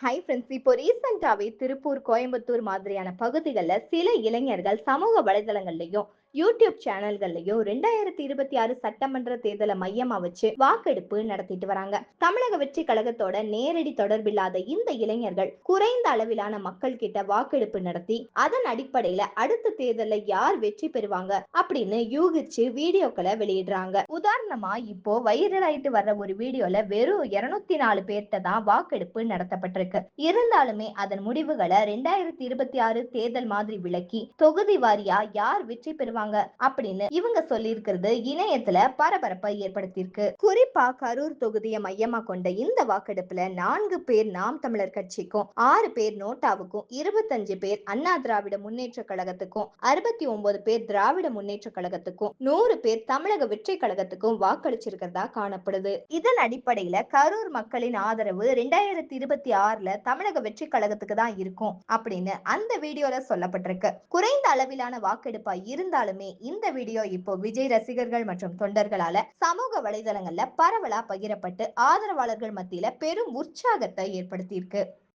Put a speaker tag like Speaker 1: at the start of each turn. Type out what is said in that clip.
Speaker 1: Hi friends இப்போ ரீசெண்டாவே திருப்பூர் கோயம்புத்தூர் மாதிரியான பகுதிகளில் சில இளைஞர்கள் சமூக வலைதளங்கள்லயும் யூடியூப் சேனல்கள்லயும் ரெண்டாயிரத்தி இருபத்தி ஆறு சட்டமன்ற தேர்தலை மையமா வச்சு வாக்கெடுப்பு நடத்திட்டு வராங்க. தமிழக வெற்றி கழகத்தோட நேரடி தொடர்பில்லாத இந்த இளைஞர்கள் குறைந்த அளவிலான மக்கள் கிட்ட வாக்கெடுப்பு நடத்தி அதன் அடிப்படையில அடுத்த தேர்தல்ல யார் வெற்றி பெறுவாங்க அப்படின்னு யூகிச்சு வீடியோக்களை வெளியிடுறாங்க. உதாரணமா இப்போ வைரல் ஆயிட்டு வர்ற ஒரு வீடியோல வெறும் இருநூத்தி நாலு பேர்கிட்ட தான் வாக்கெடுப்பு நடத்தப்பட்டிருக்கு. இருந்தாலுமே அதன் முடிவுகளை ரெண்டாயிரத்தி இருபத்தி ஆறு தேர்தல் மாதிரி விளக்கி தொகுதி வாரியா யார் வெற்றி பெறுவாங்க இருக்காங்க அப்படின்னு இவங்க சொல்லியிருக்கிறது இணையத்துல பரபரப்பை ஏற்படுத்தியிருக்கு. குறிப்பா கரூர் தொகுதியை மையமா கொண்ட இந்த வாக்கெடுப்புல நான்கு பேர் நாம் தமிழர் கட்சிக்கும் ஆறு பேர் நோட்டாவுக்கும் இருபத்தஞ்சு பேர் அண்ணா திராவிட முன்னேற்ற கழகத்துக்கும் அறுபத்தி ஒன்பது பேர் திராவிட முன்னேற்ற கழகத்துக்கும் நூறு பேர் தமிழக வெற்றி கழகத்துக்கும் வாக்களிச்சிருக்கிறதா காணப்படுது. இதன் அடிப்படையில கரூர் மக்களின் ஆதரவு ரெண்டாயிரத்தி இருபத்தி ஆறுல தமிழக வெற்றி கழகத்துக்கு தான் இருக்கும் அப்படின்னு அந்த வீடியோல சொல்லப்பட்டிருக்கு. குறைந்த அளவிலான வாக்கெடுப்பா இருந்தாலும் இருந்தாலுமே இந்த வீடியோ இப்போ விஜய் ரசிகர்கள் மற்றும் தொண்டர்களால சமூக வலைதளங்கள்ல பரவலா பகிரப்பட்டு ஆதரவாளர்கள் மத்தியில பெரும் உற்சாகத்தை ஏற்படுத்தியிருக்கு.